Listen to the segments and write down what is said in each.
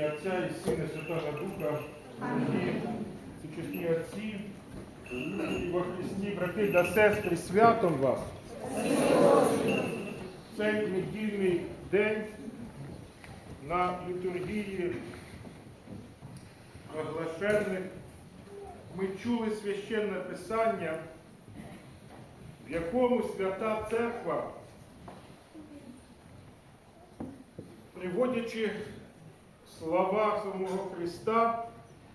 ім'я Отця і Сина Святого Духа, сучасні отці, і во Христі, брати та сестри, святом вас. Цей недільний день на літургії оглашених ми чули священне писання, в якому Свята Церква, приводячи слова самого Христа,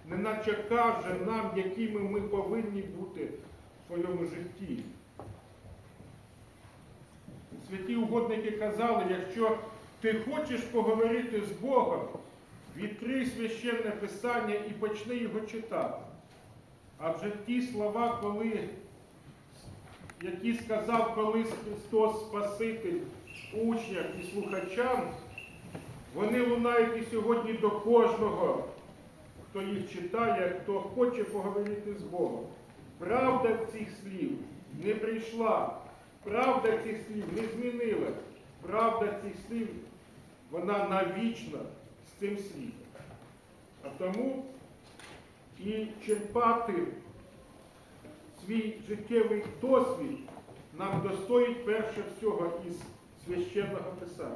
неначе каже нам, якими ми повинні бути в своєму житті. Святі угодники казали, якщо ти хочеш поговорити з Богом, відкрий священне писання і почни його читати. Адже ті слова, коли, які сказав колись Христос Спаситель учням і слухачам, вони лунають і сьогодні до кожного, хто їх читає, хто хоче поговорити з Богом. Правда цих слів не прийшла, правда цих слів не змінила. Правда цих слів, вона навічна з цим світом. А тому і черпати свій життєвий досвід нам достоїть перше всього із священного писання.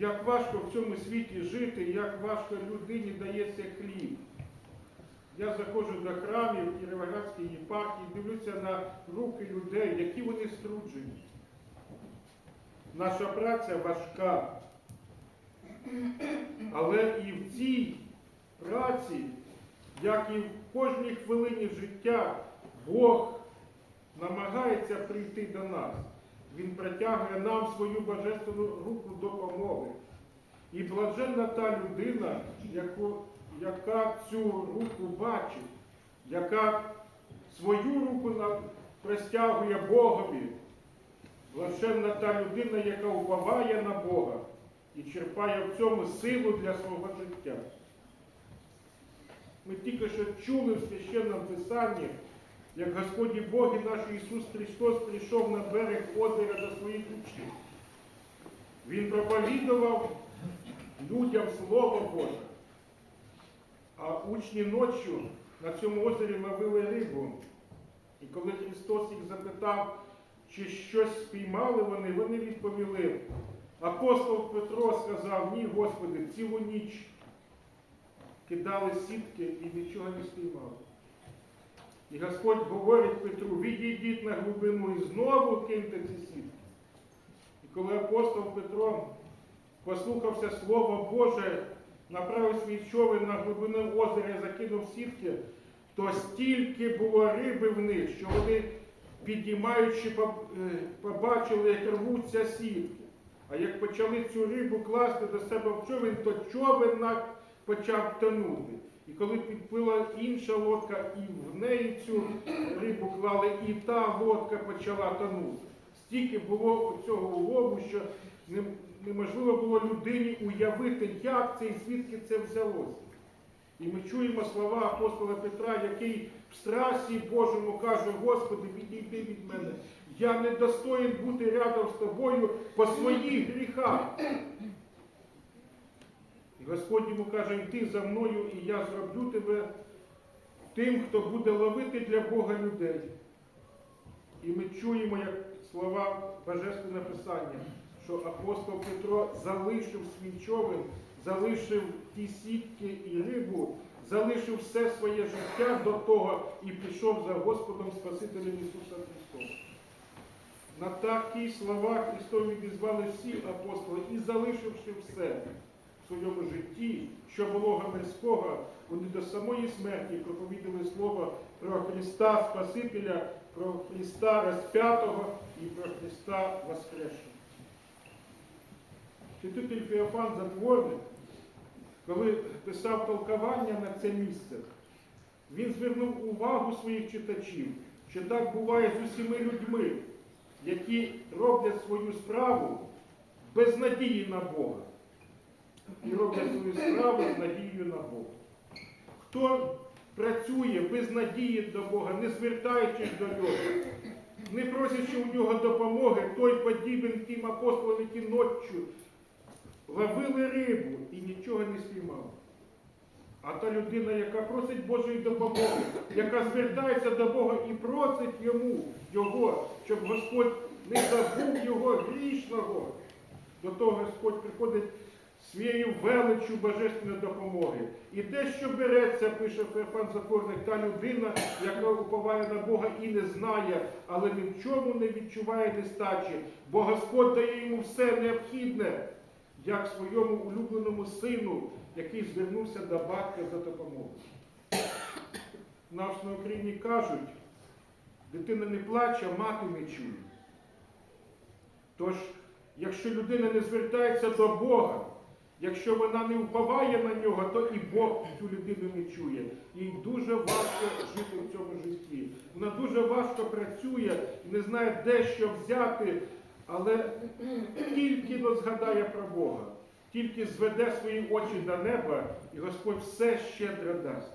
Як важко в цьому світі жити, як важко людині дається хліб. Я заходжу до храмів і Ривоградської єпархії, дивлюся на руки людей, які вони струджені. Наша праця важка. Але і в цій праці, як і в кожній хвилині життя, Бог намагається прийти до нас. Він протягує нам свою божественну руку допомоги. І блаженна та людина, яку, яка цю руку бачить, яка свою руку простягує Богові. Блаженна та людина, яка уповає на Бога і черпає в цьому силу для свого життя. Ми тільки що чули в священному писанні, як Господь Бог і наш Ісус Христос прийшов на берег озера до своїх учнів. Він проповідував людям Слово Боже. А учні ночі на цьому озері ловили рибу. І коли Христос їх запитав, чи щось спіймали вони, вони відповіли. Апостол Петро сказав, ні, Господи, цілу ніч кидали сітки і нічого не спіймали. І Господь говорить Петру, відійдіть на глибину і знову киньте ці сітки. І коли апостол Петро послухався Слово Боже, направив свій човен на глибину озера і закинув сітки, то стільки було риби в них, що вони, підіймаючи, е, побачили, як рвуться сітки. А як почали цю рибу класти до себе в човен, то човен почав тонути. І коли підплила інша лодка, і в неї цю рибу клали, і та лодка почала тонути. Стільки було цього улову, що неможливо було людині уявити, як це і звідки це взялося. І ми чуємо слова апостола Петра, який в страсі Божому каже, Господи, відійди від мене. Я не достоїн бути рядом з тобою по своїх гріхах. Господь йому каже, йди за мною, і я зроблю тебе тим, хто буде ловити для Бога людей. І ми чуємо, як слова Божественне Писання, що апостол Петро залишив свій човен, залишив ті сітки і рибу, залишив все своє життя до того і пішов за Господом Спасителем Ісуса Христа. На такі слова Христові відізвали всі апостоли і залишивши все своєму житті, що було гамерського, вони до самої смерті проповідали слово про Христа Спасителя, про Христа розп'ятого і про Христа Воскресшого. Святитель Феофан Затворник, коли писав толкування на це місце, він звернув увагу своїх читачів, що так буває з усіми людьми, які роблять свою справу без надії на Бога. І роблять свою справу з надією на Бога. Хто працює без надії до Бога, не звертаючись до нього, не просячи у нього допомоги, той подібен тим апостолам, які ночі ловили рибу і нічого не спіймали. А та людина, яка просить Божої допомоги, яка звертається до Бога і просить йому його, щоб Господь не забув його грішного, до того Господь приходить своєю величчю божественної допомоги. І те, що береться, пише Феофан Затворник, та людина, яка уповає на Бога і не знає, але ні в чому не відчуває нестачі, бо Господь дає йому все необхідне, як своєму улюбленому сину, який звернувся до батька за допомогою. В нас на Україні кажуть, дитина не плаче, мати не чує. Тож, якщо людина не звертається до Бога, якщо вона не впливає на нього, то і Бог цю людину не чує. Їй дуже важко жити в цьому житті. Вона дуже важко працює і не знає, де що взяти, але тільки згадає про Бога, тільки зведе свої очі до неба, і Господь все щедро дасть.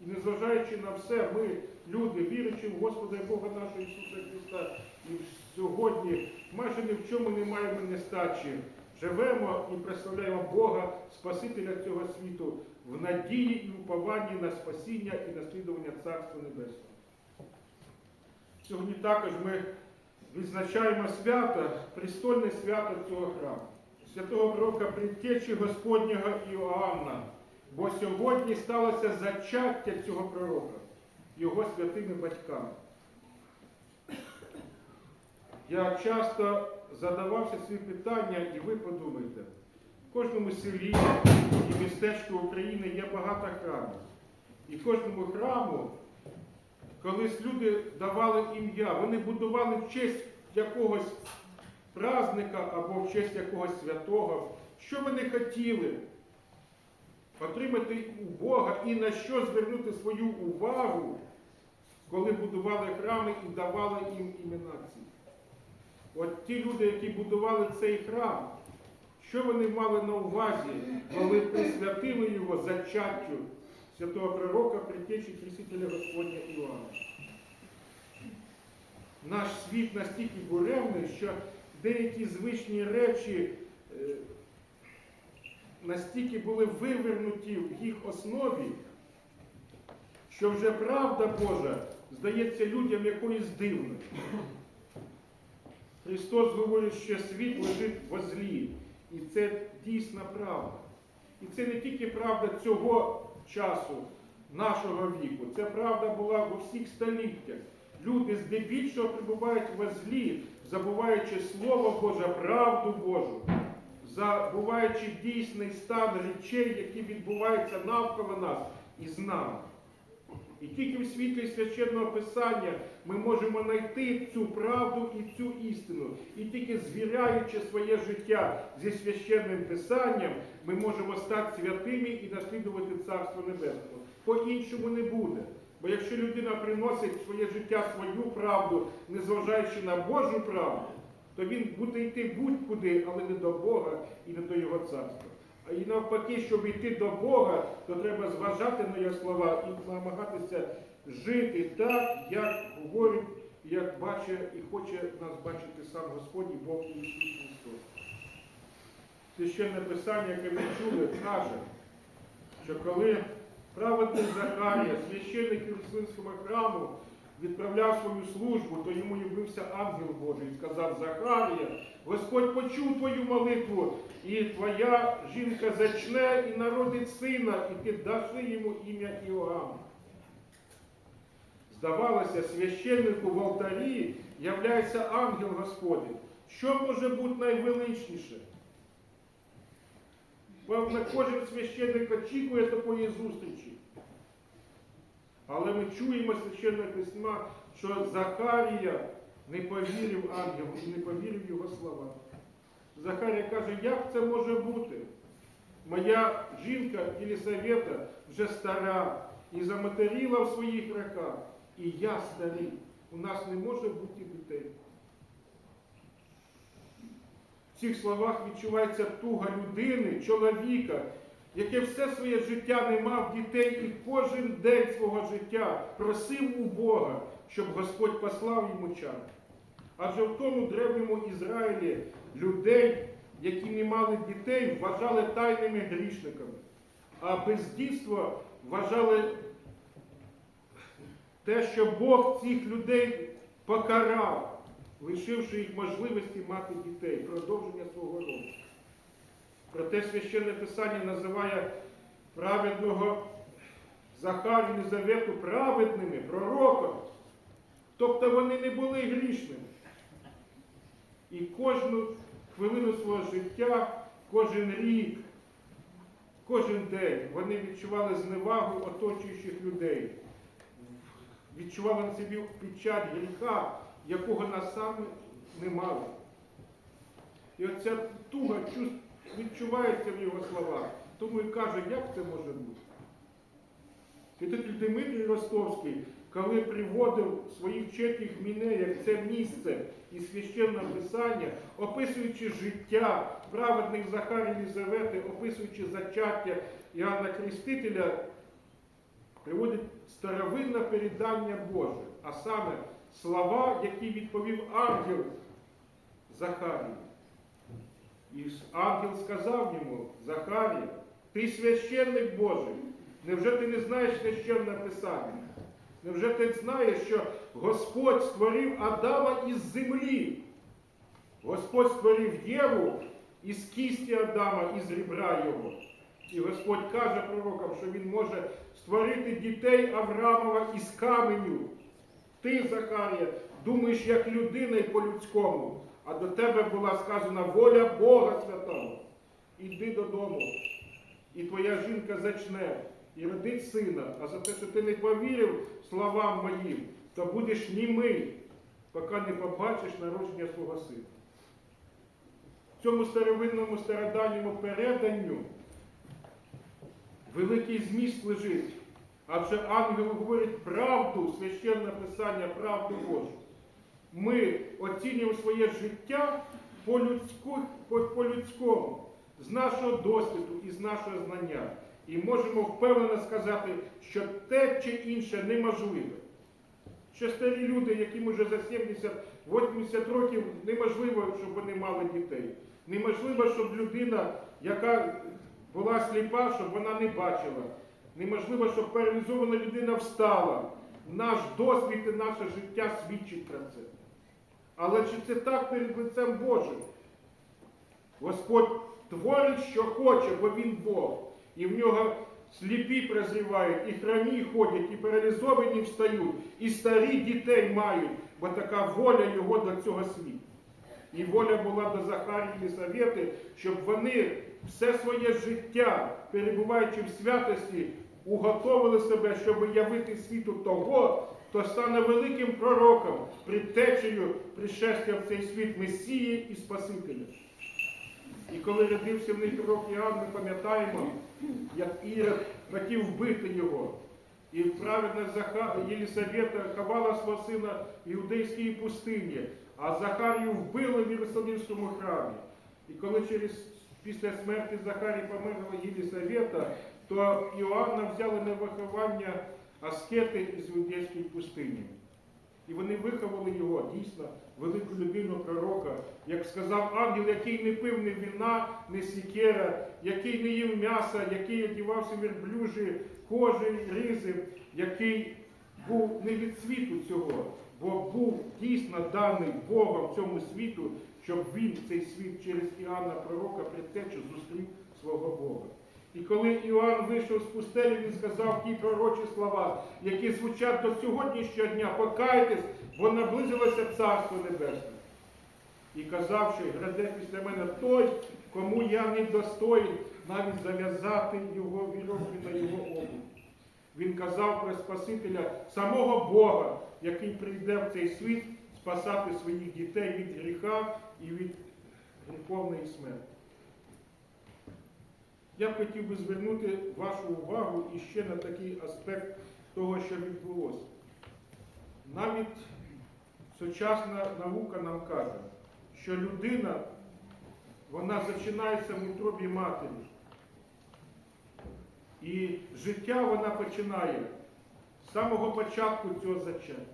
І незважаючи на все, ми, люди, віруючи в Господа і Бога нашого Ісуса Христа, і сьогодні майже ні в чому не маємо нестачі. Живемо і представляємо Бога, Спасителя цього світу, в надії і упованні на спасіння і наслідування Царства Небесного. Сьогодні також ми відзначаємо свято, престольне свято цього храму, святого пророка предтечі Господнього Іоанна. Бо сьогодні сталося зачаття цього пророка його святими батьками. Я часто задавався ці питання, і ви подумайте, в кожному селі і містечку України є багато храмів. І кожному храму, колись люди давали ім'я, вони будували в честь якогось праздника або в честь якогось святого. Що вони хотіли? Отримати у Бога і на що звернути свою увагу, коли будували храми і давали їм імена ці. От ті люди, які будували цей храм, що вони мали на увазі, коли присвятили його зачаттю святого пророка, притечі Хрестителя Господня Іоанна. Наш світ настільки буремний, що деякі звичні речі е, настільки були вивернуті в їх основі, що вже правда Божа здається людям якоюсь дивною. Христос говорить, що світ лежить во злі. І це дійсна правда. І це не тільки правда цього часу, нашого віку. Це правда була в усіх століттях. Люди здебільшого прибувають во злі, забуваючи Слово Боже, правду Божу, забуваючи дійсний стан речей, які відбуваються навколо нас і з нами. І тільки в світлі священного писання ми можемо знайти цю правду і цю істину. І тільки звіряючи своє життя зі священним писанням, ми можемо стати святими і наслідувати Царство Небесного. По-іншому не буде. Бо якщо людина приносить в своє життя свою правду, незважаючи на Божу правду, то він буде йти будь-куди, але не до Бога і не до Його царства. І навпаки, щоб йти до Бога, то треба зважати на його слова і намагатися жити так, як говорить, як бачить і хоче нас бачити сам Господь і Бог і Ісус Христос. Священне Писання, яке ми чули, каже, що коли праведний Захарія, священник Єрусалимського храму, відправляв свою службу, то йому явився ангел Божий і сказав, Захарія, Господь почув твою молитву, і твоя жінка зачне і народить сина, і ти даши йому ім'я Іоанн. Здавалося, священнику в алтарі являється ангел Господень. Що може бути найвеличніше? Певно, кожен священник очікує такої зустрічі. Але ми чуємо священне письма, що Захарія не повірив ангелу і не повірив його словам. Захарія каже, як це може бути? Моя жінка Єлісавета вже стара і заматеріла в своїх роках, і я старий. У нас не може бути дітей. В цих словах відчувається туга людини, чоловіка, яке все своє життя не мав дітей і кожен день свого життя просив у Бога, щоб Господь послав йому час. Адже в тому древньому Ізраїлі людей, які не мали дітей, вважали тайними грішниками, а бездітство вважали те, що Бог цих людей покарав, лишивши їх можливості мати дітей, продовження свого роду. Проте священне писання називає праведного Захарію Єлизавету праведними, пророком. Тобто вони не були грішними. І кожну хвилину свого життя, кожен рік, кожен день вони відчували зневагу оточуючих людей, відчували на собі печать гріха, якого нас саме не мали. І оця туга чувств відчувається в його словах. Тому і каже, як це може бути? Святитель Дмитрій Ростовський, коли приводив своїх чеських мінеях це місце і священне писання, описуючи життя праведних Захарії Єлизавети, описуючи зачаття Іоанна Хрестителя, приводить старовинне передання Боже, а саме слова, які відповів ангел Захарії. І ангел сказав йому, Захарія, ти священник Божий. Невже ти не знаєш священне писання? Невже ти знаєш, що Господь створив Адама із землі? Господь створив Єву із кісті Адама, із ребра його. І Господь каже пророкам, що Він може створити дітей Авраамова із каменю. Ти, Захарія, думаєш як людина і по-людському, а до тебе була сказана воля Бога Святого. Іди додому, і твоя жінка зачне і родить сина, а за те, що ти не повірив словам моїм, то будеш німий, поки не побачиш народження свого сина. В цьому старовинному стародавньому переданню великий зміст лежить. Адже ангел говорить правду, священне писання, правду Божу. Ми оцінюємо своє життя по-людську- по- по-людському, з нашого досвіду і з нашого знання. І можемо впевнено сказати, що те чи інше неможливе. Що старі люди, яким уже за 70-80 років, неможливо, щоб вони мали дітей. Неможливо, щоб людина, яка була сліпа, щоб вона не бачила. Неможливо, щоб паралізована людина встала. Наш досвід і наше життя свідчить про це. Але чи це так перед лицем Божим? Господь творить, що хоче, бо Він Бог. І в нього сліпі прозрівають, і хромі ходять, і паралізовані встають, і старі дітей мають, бо така воля його до цього світу. І воля була до Захарії Єлисавети, щоб вони все своє життя, перебуваючи в святості, уготовили себе, щоб явити світу того, хто стане великим пророком, предтечею пришестя в цей світ Месії і Спасителя. І коли родився в них пророк Іоанн, ми пам'ятаємо, як Ірод хотів вбити його. І праведна Єлісавета ховала свого сина в іудейській пустині, а Захарію вбили в Єрусалимському храмі. І коли через після смерті Захарії померла Єлісавета, то Іоанна взяли на виховання аскети із іудейської пустині. І вони виховали його дійсно велику людину пророка, як сказав ангел, який не пив ні вина, ні сікера, який не їв м'яса, який одівався верблюжі, кожи, ризи, який був не від світу цього, бо був дійсно даний Богом цьому світу, щоб він цей світ через Іоанна пророка предтечу зустрів свого Бога. І коли Іоанн вийшов з пустелі, він сказав ті пророчі слова, які звучать до сьогоднішнього дня, покайтесь, бо наблизилося Царство Небесне. І казав, що граде після мене той, кому я не достоїн навіть зав'язати його віровки на його обув. Він казав про Спасителя самого Бога, який прийде в цей світ спасати своїх дітей від гріха і від гріховної смерті. Я хотів би звернути вашу увагу іще на такий аспект того, що відбулося. Навіть сучасна наука нам каже, що людина, вона зачинається в утробі матері. І життя вона починає з самого початку цього зачаття.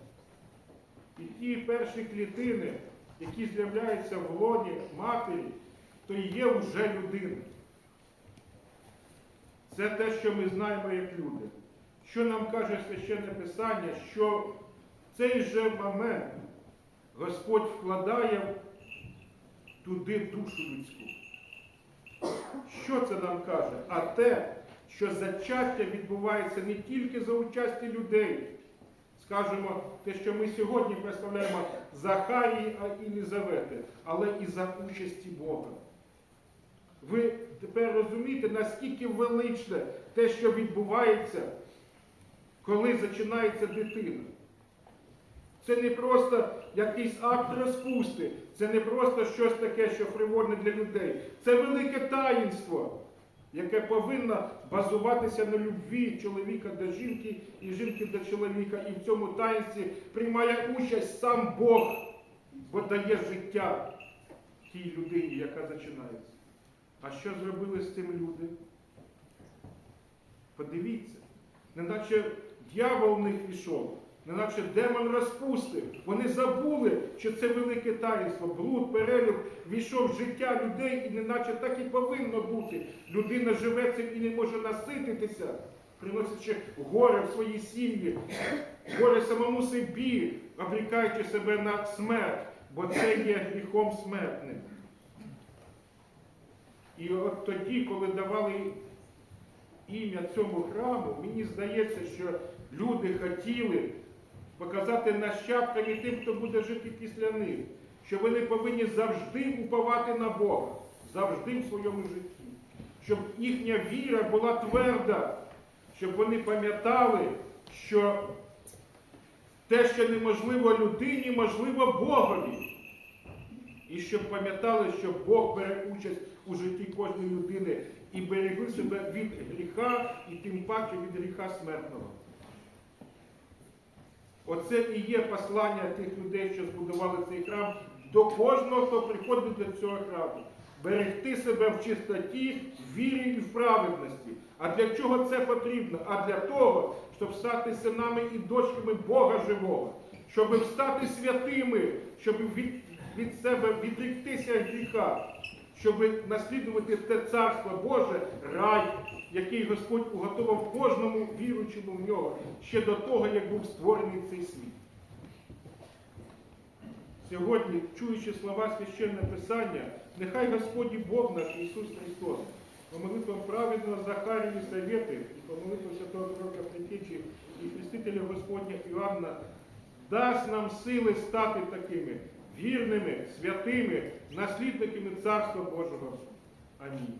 І ті перші клітини, які з'являються в лоні матері, то є вже людина. Це те, що ми знаємо як люди. Що нам каже священне Писання, що в цей же момент Господь вкладає туди душу людську. Що це нам каже? А те, що зачаття відбувається не тільки за участі людей, скажімо, те, що ми сьогодні представляємо Захарії а Єлізавети, але і за участі Бога. Ви тепер розумієте, наскільки величне те, що відбувається, коли починається дитина. Це не просто якийсь акт розпусти, це не просто щось таке, що фривольне для людей. Це велике таїнство, яке повинно базуватися на любві чоловіка до жінки і жінки до чоловіка. І в цьому таїнстві приймає участь сам Бог, бо дає життя тій людині, яка починається. А що зробили з цим люди? Подивіться, неначе дьявол в них пішов, неначе демон розпустив. Вони забули, що це велике таїнство. Блуд, перелюб війшов в життя людей, і неначе так і повинно бути. Людина живе цим і не може насититися, приносячи горе в своїй сім'ї, горе самому собі, обрікаючи себе на смерть, бо це є гріхом смертним. І от тоді, коли давали ім'я цьому храму, мені здається, що люди хотіли показати нащадкам і тим, хто буде жити після них, що вони повинні завжди уповати на Бога, завжди в своєму житті, щоб їхня віра була тверда, щоб вони пам'ятали, що те, що неможливо людині, можливо Богові. І щоб пам'ятали, що Бог бере участь у житті кожної людини і берегли себе від гріха, і тим паче від гріха смертного. Оце і є послання тих людей, що збудували цей храм, до кожного, хто приходить до цього храму. Берегти себе в чистоті, вірі і в праведності. А для чого це потрібно? А для того, щоб стати синами і дочками Бога живого, щоб стати святими, щоб від, від себе відріктися від гріха, щоб наслідувати те царство Боже, рай, який Господь уготував кожному віруючому в нього ще до того, як був створений цей світ. Сьогодні, чуючи слова священне Писання, нехай Господь Бог наш Ісус Христос, по молитвам праведного Захарії Совети і по молитвам Святого Пророка Притечі і Хрестителя Господня Іоанна дасть нам сили стати такими вірними, святими, наслідниками Царства Божого. Амінь.